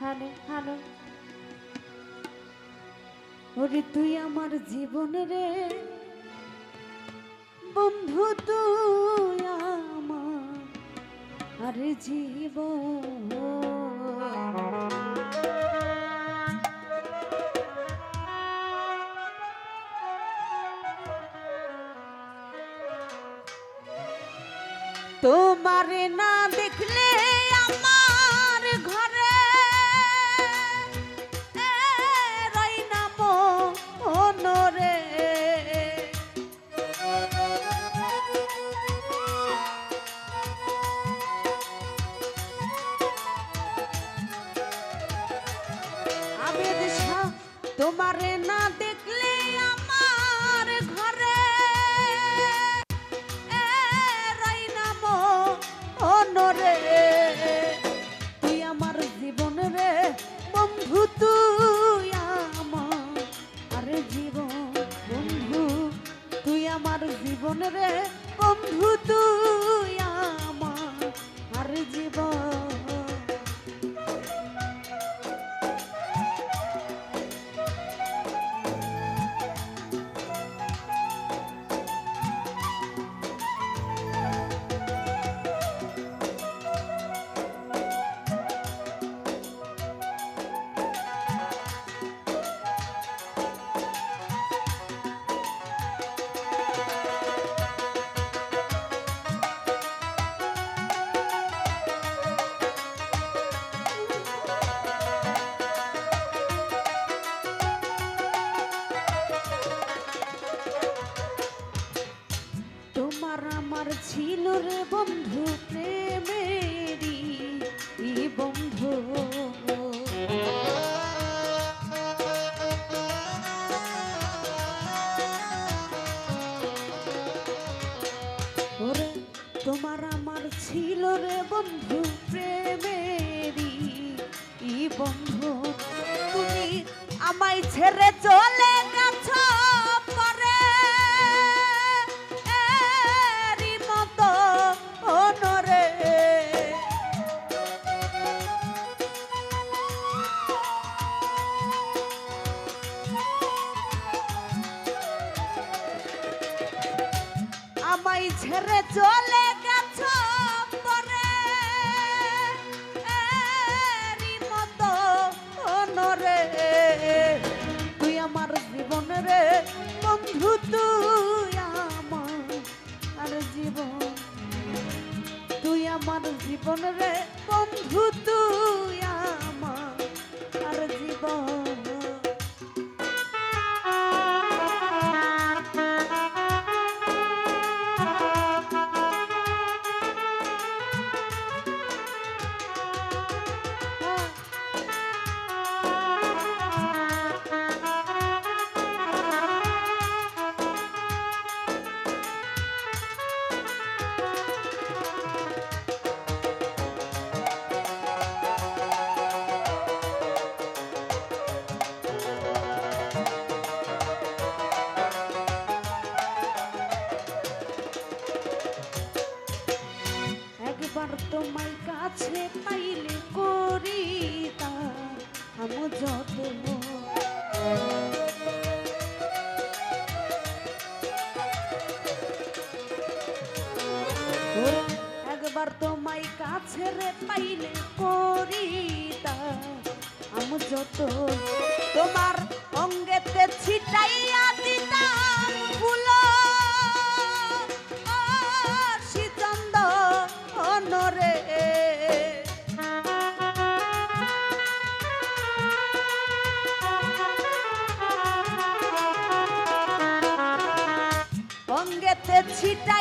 Hello hello ওরে তুই আমার জীবন রে। বন্ধু তুই আমার আরে জীবন। তোমারে না দেখলে আমার তোমারে ছিল রে বন্ধু প্রেমেরি বন্ধু। ওরে, তোমার আমার ছিল রে বন্ধু প্রেমেরি বন্ধু। তুমি আমায় ছেড়ে চলে গেছো। আমায় ছেড়ে চলে গেছো পরে মতো তুই আমার জীবন রে, বন্ধু তুই আমার জীবন। তুই আমার জীবন রে, বন্ধু তুই একবার তোমায় কাছে রে পাইলে করি তা আম যত তোমার অঙ্গেতে ছিটাইয়া অঙ্গেতে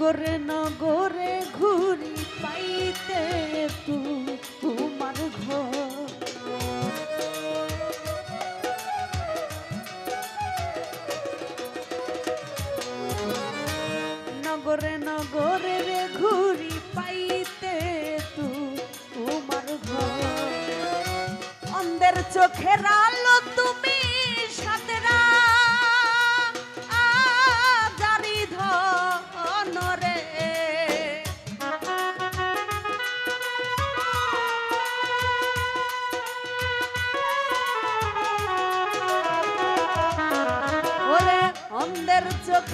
নগরে নগরে ঘুরি পাইতে তোমার ঘর। নগরে নগরে রে ঘুরি পাইতে তোমার ঘর। অন্ধের চোখের আলো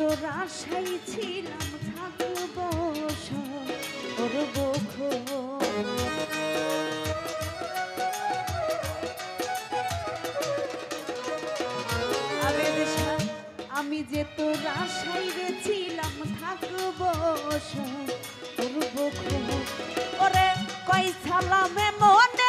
তোর আশাই ছিলাম থাকব করব আমি যে তোর আশাই ছিলাম থাকব করব ওরে কই সালামে মনে